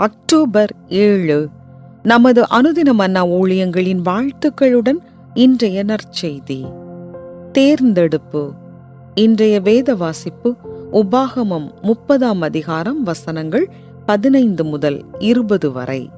October ஏழு. நமது அனுதின மன்னா ஊழியங்களின் வாழ்த்துக்களுடன் இன்றைய நற்செய்தி. தேர்ந்தெடுப்பு. இன்றைய வேத வாசிப்பு உபாகமம் முப்பதாம் அதிகாரம் வசனங்கள் பதினைந்து முதல் இருபது வரை.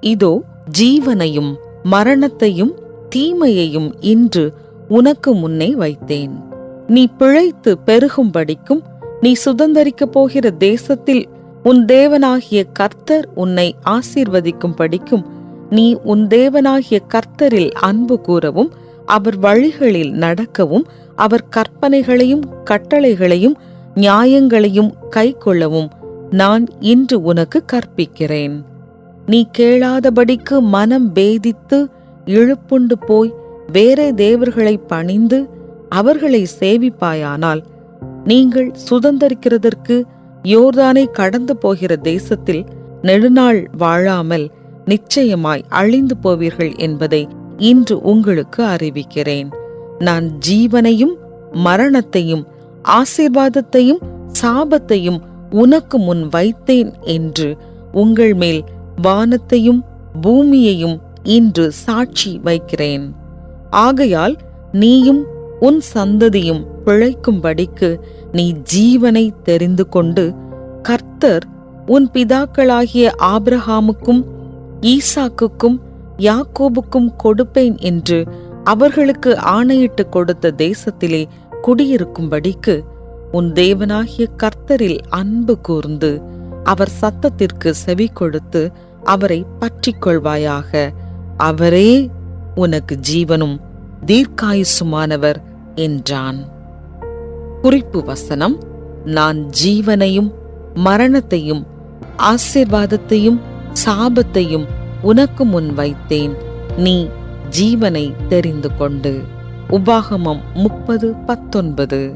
இதோ ஜீவனையும் மரணத்தையும் தீமையையும் இன்று உனக்கு முன்னே வைத்தேன். நீ பிழைத்து பெருகும்படிக்கும் நீ சுதந்தரிக்கப் போகிற தேசத்தில் உன் தேவனாகிய கர்த்தர் உன்னை ஆசீர்வதிக்கும் படிக்கும் நீ உன் தேவனாகிய கர்த்தரில் அன்பு கூறவும் அவர் வழிகளில் நடக்கவும் அவர் கற்பனைகளையும் கட்டளைகளையும் நியாயங்களையும் கைக்கொள்ளவும் நான் இன்று உனக்கு கற்பிக்கிறேன். நீ கேளாதபடிக்கு மனம் பேதித்து இழுப்புண்டு போய் வேறே தேவர்களை பணிந்து அவர்களை சேவிப்பாயானால் நீங்கள் சுதந்தரிக்கிறதற்கு யோர்தானை கடந்து போகிற தேசத்தில் நெடுநாள் வாழாமல் நிச்சயமாய் அழிந்து போவீர்கள் என்பதை இன்று உங்களுக்கு அறிவிக்கிறேன். நான் ஜீவனையும் மரணத்தையும் ஆசீர்வாதத்தையும் சாபத்தையும் உனக்கு முன் வைத்தேன் என்று உங்கள் மேல் வானத்தையும் பூமியையும் இன்று சாட்சி வைக்கிறேன். ஆகையால் நீயும் உன் சந்ததியும் பிழைக்கும்படிக்கு நீ ஜீவனை தெரிந்து கொண்டு கர்த்தர் உன் பிதாக்களாகிய ஆபிரகாமுக்கும் ஈசாக்குக்கும் யாக்கோபுக்கும் கொடுப்பேன் என்று அவர்களுக்கு ஆணையிட்டு கொடுத்த தேசத்திலே குடியிருக்கும்படிக்கு உன் தேவனாகிய கர்த்தரில் அன்பு கூர்ந்து அவர் சத்தத்திற்கு செவி கொடுத்து அவரை பற்றிக் கொள்வாயாக அவரே உனக்கு ஜீவனும் தீர்க்காயுசுமானவர் என்றான். குறிப்பு வசனம் நான் ஜீவனையும் மரணத்தையும் ஆசீர்வாதத்தையும் சாபத்தையும் உனக்கு முன் வைத்தேன். நீ ஜீவனை தெரிந்து கொண்டு. உபாகமம் முப்பது பத்தொன்பது.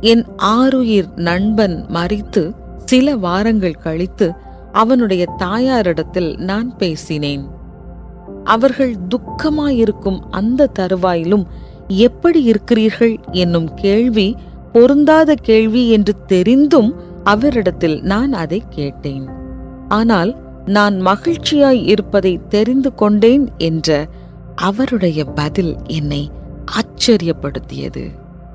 என் ஆருயிர் நண்பன் மறித்து சில வாரங்கள் கழித்து அவனுடைய தாயாரிடத்தில் நான் பேசினேன். அவர்கள் துக்கமாயிருக்கும் அந்த தருவாயிலும் எப்படி இருக்கிறீர்கள் என்னும் கேள்வி பொருந்தாத கேள்வி என்று தெரிந்தும் அவரிடத்தில் நான் அதை கேட்டேன். ஆனால் நான் மகிழ்ச்சியாய் இருப்பதை தெரிந்து கொண்டேன் என்ற அவருடைய பதில் என்னை ஆச்சரியப்படுத்தியது.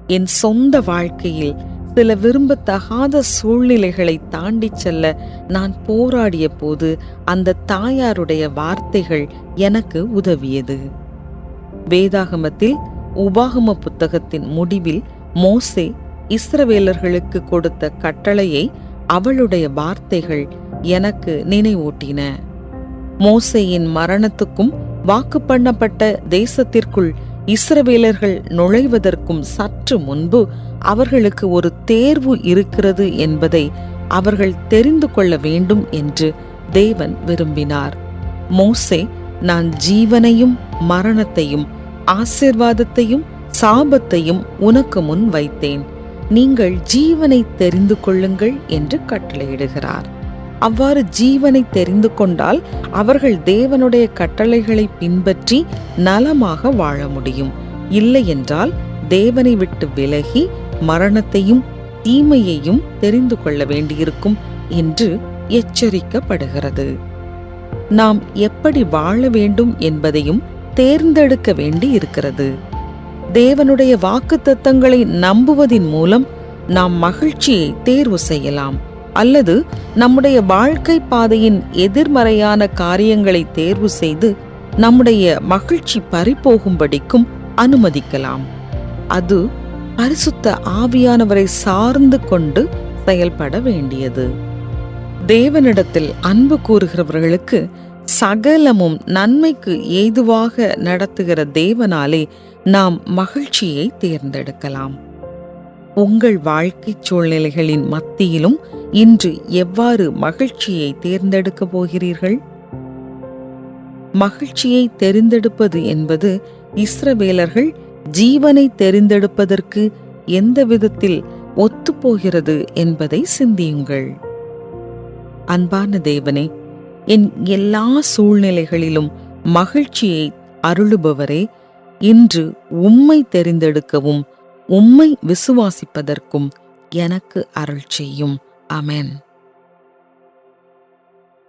என் சொந்த வாழ்க்கையில் சில விரும்பத்தகாத சூழ்நிலைகளை தாண்டிச் செல்ல நான் போராடிய போது அந்த தாயாருடைய வார்த்தைகள் எனக்கு உதவியது. வேதாகமத்தில் உபாகம புத்தகத்தின் முடிவில் மோசே இஸ்ரவேலர்களுக்கு கொடுத்த கட்டளையை அவளுடைய வார்த்தைகள் எனக்கு நினைவூட்டின. மோசேயின் மரணத்துக்கும் வாக்கு பண்ணப்பட்ட தேசத்திற்குள் இஸ்ரவேலர்கள் நுழைவதற்கும் சற்று முன்பு அவர்களுக்கு ஒரு தேர்வு இருக்கிறது என்பதை அவர்கள் தெரிந்து கொள்ள வேண்டும் என்று தேவன் விரும்பினார். மோசே நான் ஜீவனையும் மரணத்தையும் ஆசிர்வாதத்தையும் சாபத்தையும் உனக்கு முன் வைத்தேன். நீங்கள் ஜீவனை தெரிந்து கொள்ளுங்கள் என்று கட்டளையிடுகிறார். அவ்வாறு ஜீவனை தெரிந்து கொண்டால் அவர்கள் தேவனுடைய கட்டளைகளை பின்பற்றி நலமாக வாழ முடியும். இல்லை என்றால் தேவனை விட்டு விலகி மரணத்தையும் தீமையையும் தெரிந்து கொள்ள வேண்டியிருக்கும் என்று எச்சரிக்கப்படுகிறது. நாம் எப்படி வாழ வேண்டும் என்பதையும் தேர்ந்தெடுக்க வேண்டி இருக்கிறது. தேவனுடைய வாக்கு தத்தங்களை நம்புவதின் மூலம் நாம் மகிழ்ச்சியை தேர்வு செய்யலாம். அல்லது நம்முடைய வாழ்க்கை பாதையின் எதிர்மறையான காரியங்களை தேர்வு செய்து நம்முடைய மகிழ்ச்சி பறிபோகும்படிக்கும் அனுமதிக்கலாம். அது பரிசுத்த ஆவியானவரை சார்ந்து கொண்டு செயல்பட வேண்டியது. தேவனிடத்தில் அன்பு கூறுகிறவர்களுக்கு சகலமும் நன்மைக்கு ஏதுவாக நடத்துகிற தேவனாலே நாம் மகிழ்ச்சியை தேர்ந்தெடுக்கலாம். உங்கள் வாழ்க்கை சூழ்நிலைகளின் மத்தியிலும் இன்று எவ்வாறு மகிழ்ச்சியை தேர்ந்தெடுக்கப் போகிறீர்கள்? மகிழ்ச்சியை தெரிந்தெடுப்பது என்பது இஸ்ரவேலர்கள் ஜீவனை தெரிந்தெடுப்பதற்கு எந்த விதத்தில் ஒத்துப்போகிறது என்பதை சிந்தியுங்கள். அன்பான தேவனே என் எல்லா சூழ்நிலைகளிலும் மகிழ்ச்சியை அருளுபவரே இன்று உம்மை தெரிந்தெடுக்கவும் உம்மை விசுவாசிப்பதற்கும் எனக்கு அருள் செய்யும். அமேன்